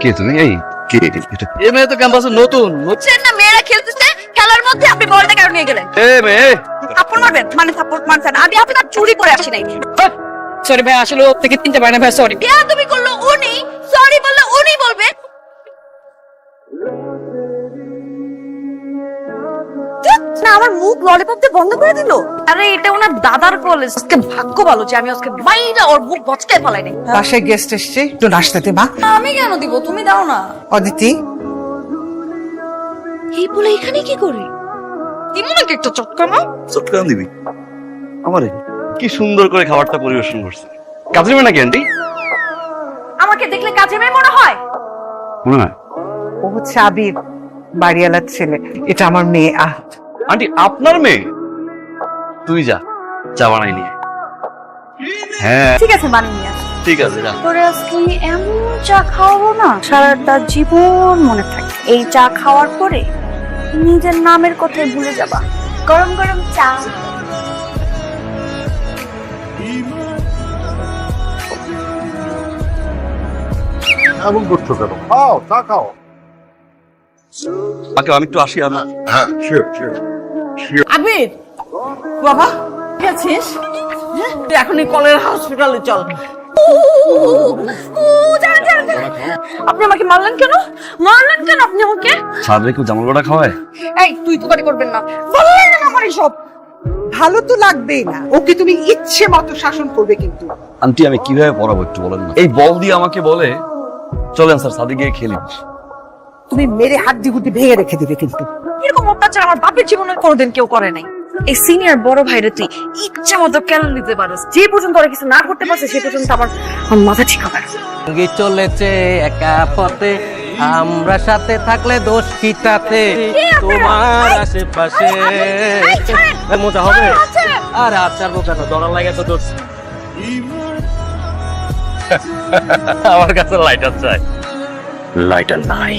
কে তুমি? এই কে? এ মেয়ে তো ক্যাম্পাসে নতুন। বুঝছেন না মেয়েরা খেলতেছে খেলার মধ্যে আপনি বলটা কেন নিয়ে গেলেন। এ মেয়ে! থাপ্পড় মারবেন? মানে থাপ্পড় মারছেন আমি আপনার চুরি করে আসি নাই। সরি ভাই আসলে ওর থেকে তিনটা পায় না ভাই সরি তুমি মুখ ললিপপ দিয়ে বন্ধ করে দিল? আরে এটা ওনার দাদার কলেজ আজকে ভাগ্য ভালো যে আমি আজকে ওর মুখ বচকে ফেলাই নাই বাসায় গেস্ট এসছে একটু নাস্তা দে মা। আমি কেন দিব? তুমি দাও না। অদিতি। এই বলে এখানে কি করে? দিব নাকি একটা চটকা মা? চটকান দিবি? আমারে কি সুন্দর করে খাবারটা পরিবেশন করছে। কাজে মেয়ে নাকি আন্টি? আমাকে দেখলে কাজে মেয়ে মনে হয়? মনে হয়? ও হচ্ছে আবির বাড়িওয়ালার ছেলে। এটা আমার মেয়ে আহ। আন্টি আপনার মেয়ে? তুই যা চা বানাই নিয়ে। হ্যাঁ। ঠিক আছে বানিয়ে নিয়ে আসি। ঠিক আছে যা। তোরে আজকে এমন চা খাওয়াবো না সারাটা জীবন মনে থাকে। এই চা খাওয়ার পরে নিজের নামের কথাই ভুলে যাবা। গরম গরম চা। এমন করছ কেন? খাও চা খাও। আগে আমি একটু আসি আমি হ্যাঁ শিওর শিওর আবির বাবা ঠিক আছিস? হ্যাঁ? এখন কলের হসপিটালে চল। আপনি আমাকে মারলেন কেন? মারলেন কেন আপনি আমাকে? সাদরে কেউ জামাল গোটা খাওয়ায়? এই তুই তো করবেন না। বললেন না আমার সব ভালো তো লাগবেই না। ওকে তুমি ইচ্ছে মতো শাসন করবে কিন্তু। আন্টি আমি কীভাবে পড়াবো একটু বলেন না। এই বল দিয়ে আমাকে বলে চলেন স্যার সাদে গিয়ে খেলি। তুমি মেরে হাড্ডি গুটি ভেঙে রেখে দিবে কিন্তু। এরকম অত্যাচার আমার বাপের জীবনে কোনোদিন কেউ করে নাই। এই সিনিয়র বড় ভাইরে তুই ইচ্ছা মতো কেন নিতে পারস? যে পর্যন্ত ওরা কিছু না করতে পারছে সে পর্যন্ত আমার মাথা ঠিক হবে। সঙ্গী চলেছে একা পথে আমরা সাথে থাকলে দোষ কি তাতে তোমার আশেপাশে মজা হবে? আর আচার বোকাটা দরা লাগে তো দোষ। আমার কাছে লাইটার চাই লাইটার নাই।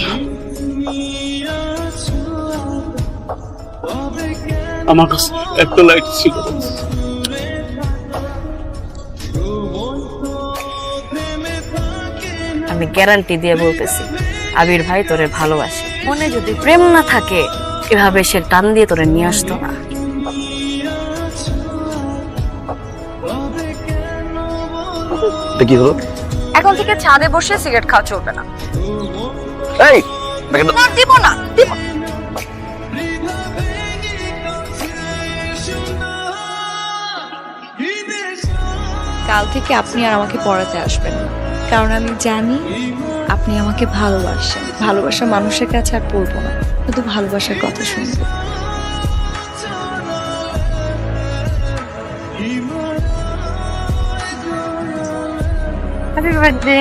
আমার কাছে একটা লাইট ছিল। আমি গ্যারান্টি দিয়ে বলতেছি আবির ভাই তোরে ভালোবাসে। মনে যদি প্রেম না থাকে এভাবে সে টান দিয়ে তোরে নিয়ে আসতো না। কি হলো? এখন থেকে ছাদে বসে সিগারেট খাওয়া চলবে না। এই দিব না দিব। কাল থেকে আপনি আর আমাকে পড়াতে আসবেন কারণ আমি জানি আপনি আমাকে ভালোবাসেন। ভালোবাসা মানুষের কাছে আর পড়ব না। শুধু ভালোবাসার কথা শুনব। Happy বার্থডে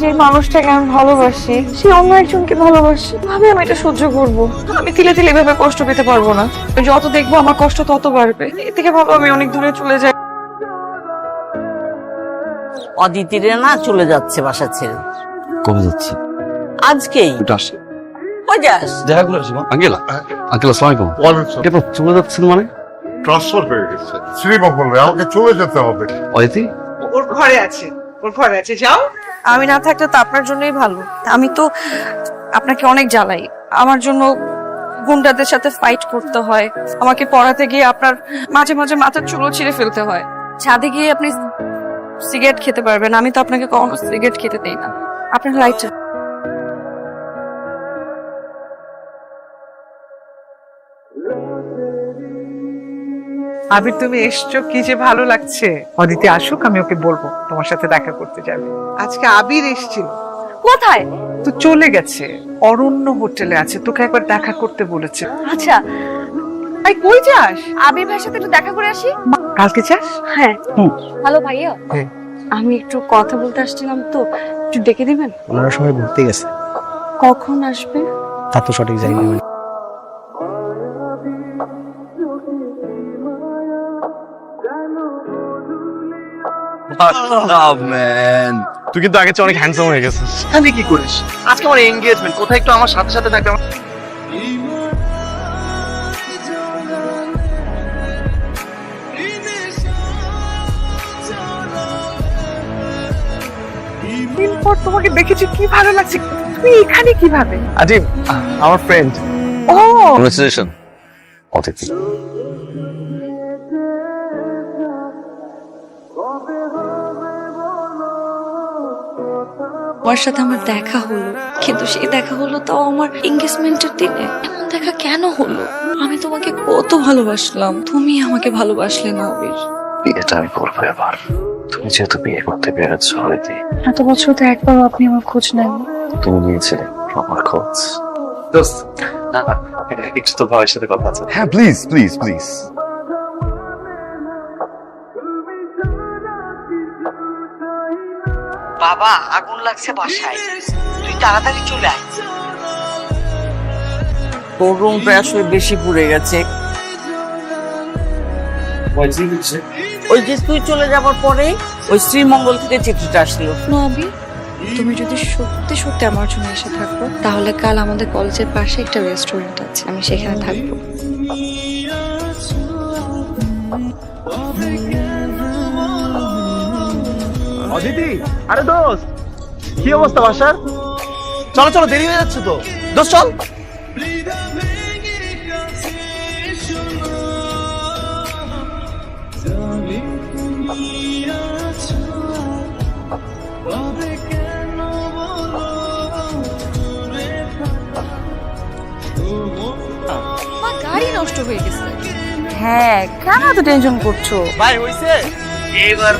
যে মানুষটাকে আমি ভালোবাসি সে অন্য একজনকে ভালোবাসে। ভাবে আমি এটা সহ্য করব? আমি তিলে তিলে এভাবে কষ্ট পেতে পারব না। যত দেখব আমার কষ্ট তত বাড়বে। এর থেকে ভালো আমি অনেক দূরে চলে যাই। অদিতিরে না চলে যাচ্ছে বাসা ছেড়ে। কবে যাচ্ছি? আজকেই। একটু আসি। কই যাস? দেখা করে আসি মা। আঙ্কেল আঙ্কেল আসসালামু আলাইকুম। এরপর চলে যাচ্ছেন মানে? ট্রান্সফার হয়ে গেছে। শ্রীমঙ্গল আমাকে চলে যেতে হবে। অদিতি? ওর ঘরে আছে। ওর ঘরে আছে যাও। আমি না থাকলে তো আপনার জন্যই ভালো। আমি তো আপনাকে অনেক জ্বালাই। আমার জন্য গুন্ডাদের সাথে ফাইট করতে হয়। আমাকে পড়াতে গিয়ে আপনার মাঝে মাঝে মাথার চুলো ছিঁড়ে ফেলতে হয়। ছাদে গিয়ে আপনি সিগারেট খেতে পারবেন। আমি তো আপনাকে কখনো সিগারেট খেতে দেই না। আপনার লাইট আবির তুমি এসছো কি যে ভালো লাগছে। অদিতি আসুক আমি ওকে বলব তোমার সাথে দেখা করতে যাবে। আজকে আবির এসছিল। কোথায়? তো চলে গেছে। অরণ্য হোটেলে আছে তোকে একবার দেখা করতে বলেছে। আচ্ছা। আই কই যাস? আবির ভাইয়ের সাথে একটু দেখা করে আসি। কালকে যাস? হ্যাঁ। হুম। হ্যালো ভাইয়া। হ্যাঁ। আমি একটু কথা বলতে আসছিলাম তো একটু ডেকে দিবেন? ওনারা সবাই ঘুরতে গেছে। কখন আসবে? তা তো সঠিক জানি না। ম্যান তুই কিন্তু আগে চেয়ে অনেক হ্যান্ডসাম হয়ে গেছিস। আমি কি করিস? আজকে আমার এঙ্গেজমেন্ট কোথায় একটু আমার সাথে সাথে থাকবে আমার- দিন পর তোমাকে দেখেছি কি ভালো লাগছে। তুমি এখানে কীভাবে? আজি আমার ফ্রেন্ড ও। কনভারসেশন অতিথি তোমার সাথে আমার দেখা হলো। কিন্তু সেই দেখা হলো তাও আমার এঙ্গেজমেন্টের দিনে। এমন দেখা কেন হলো? আমি তোমাকে কত ভালোবাসলাম। তুমি আমাকে ভালোবাসলে না আবির। বিয়েটা আমি করব এবার। তুমি যেহেতু বিয়ে করতে পেরেছ অদিতি এত বছর তো একবারও আপনি আমার খোঁজ নেন। তুমি নিয়েছিলে আমার খোঁজ। দোস্ত না না, একটু তো ভাইয়ের সাথে কথা আছে। হ্যাঁ প্লিজ প্লিজ প্লিজ বাবা আগুন লাগছে বাসায়। তুই তাড়াতাড়ি চলে আয়। তোর রুমটা আসলে বেশি পুড়ে গেছে। ওই যে তুই চলে যাবার পরে ওই শ্রীমঙ্গল থেকে চিঠিটা আসলো। না তুমি যদি সত্যি সত্যি আমার জন্য এসে থাকো তাহলে কাল আমাদের কলেজের পাশে একটা রেস্টুরেন্ট আছে আমি সেখানে থাকব। অদিতি আরে দোস্ত কি অবস্থা বাসার? চলো চলো দেরি হয়ে যাচ্ছে তো। দোস্ত চল। আমার গাড়ি নষ্ট হয়ে গেছে। হ্যাঁ কেন এত টেনশন করছ? ভাই হইছে? এবার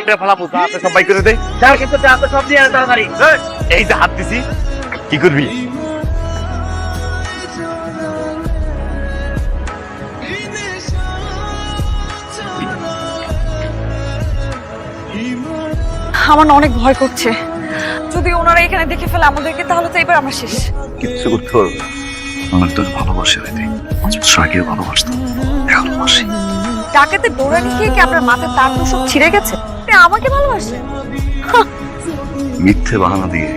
এটা সবাই করে দে। যার কিন্তু তাতে সব দিয়ে আনে তাড়াতাড়ি। এই যে হাত দিছি কি করবি? আমার না অনেক ভয় করছে। যদি ওনারা এখানে দেখে ফেলে আমাদেরকে তাহলে তো এবার আমরা শেষ। কিচ্ছু করতে পারব। আমার তোকে ভালোবাসে অদিতি পাঁচ বছর আগেও ভালোবাসতাম এখনও বাসি ডাকাতে দৌড়ানি খেয়ে কি আপনার মাথার তার তো সব ছিঁড়ে গেছে? আপনি আমাকে ভালোবাসেন? মিথ্যে বাহানা দিয়ে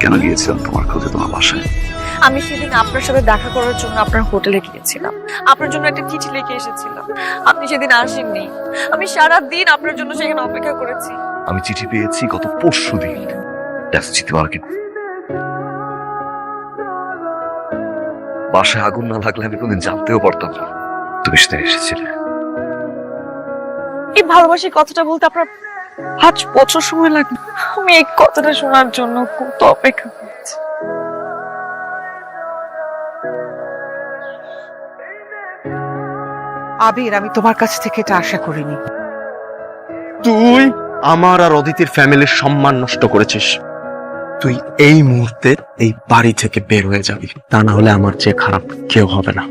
কেন গিয়েছিলাম তোমার খোঁজে তোমার বাসায়? আমি সেদিন আপনার সাথে দেখা করার জন্য আপনার হোটেলে গিয়েছিলাম। আপনার জন্য একটা চিঠি লিখে এসেছিলাম। আপনি সেদিন আসেননি। আমি সারা দিন আপনার জন্য সেখানে অপেক্ষা করেছি। আমি চিঠি পেয়েছি গত পরশু দিন। চিঠি মার্কেট বাসায় আগুন না লাগলে আমি কোনদিন জানতেও পারতাম না। তুমি সেদিন এসেছিলে। ভালোবাসি কথাটা বলতে আপনার পাঁচ বছর সময় লাগবে। আমি এই কথাটা শোনার জন্য কত অপেক্ষা করেছি। আবির আমি তোমার কাছ থেকে এটা আশা করিনি। তুই আমার আর অদিতির ফ্যামিলির সম্মান নষ্ট করেছিস। তুই এই মুহূর্তে এই বাড়ি থেকে বের হয়ে যাবি। তা না হলে আমার চেয়ে খারাপ কেউ হবে না।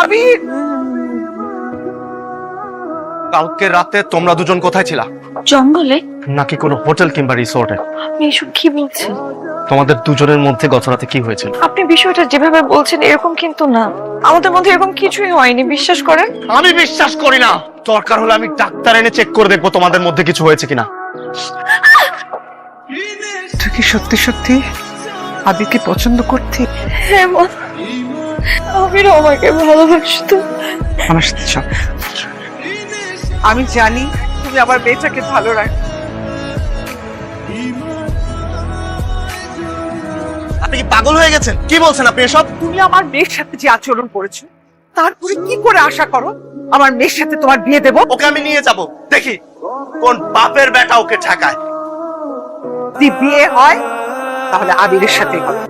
আবির কালকে রাতে তোমরা দুজন কোথায় ছিলা? জঙ্গলে? নাকি কোনো হোটেল কিংবা রিসোর্টে? আপনি এসব কি বলছেন? তোমাদের দুজনের মধ্যে গত রাতে কি হয়েছিল? আপনি বিষয়টা যেভাবে বলছেন এরকম কিন্তু না। আমাদের মধ্যে এরকম কিছুই হয়নি বিশ্বাস করেন? আমি বিশ্বাস করি না। দরকার হলে আমি ডাক্তার এনে চেক করে দেখব তোমাদের মধ্যে কিছু হয়েছে কিনা। তুই কি সত্যি সত্যি আবিরকে পছন্দ করতে? হ্যাঁ আমির আমাকে ভালোবাসতো। আমার সাথে চল। আমি জানি তুমি আমার মেয়েটাকে ভালো রাখ আপনি কি পাগল হয়ে গেছেন? কি বলছেন আপনি এসব? তুমি আমার মেয়ের সাথে যে আচরণ করেছ তারপরে কি করে আশা করো আমার মেয়ের সাথে তোমার বিয়ে দেবো? ওকে আমি নিয়ে যাব। দেখি কোন বাপের বেটা ওকে ঠেকায়। যদি বিয়ে হয় তাহলে আবিরের সাথে হবে।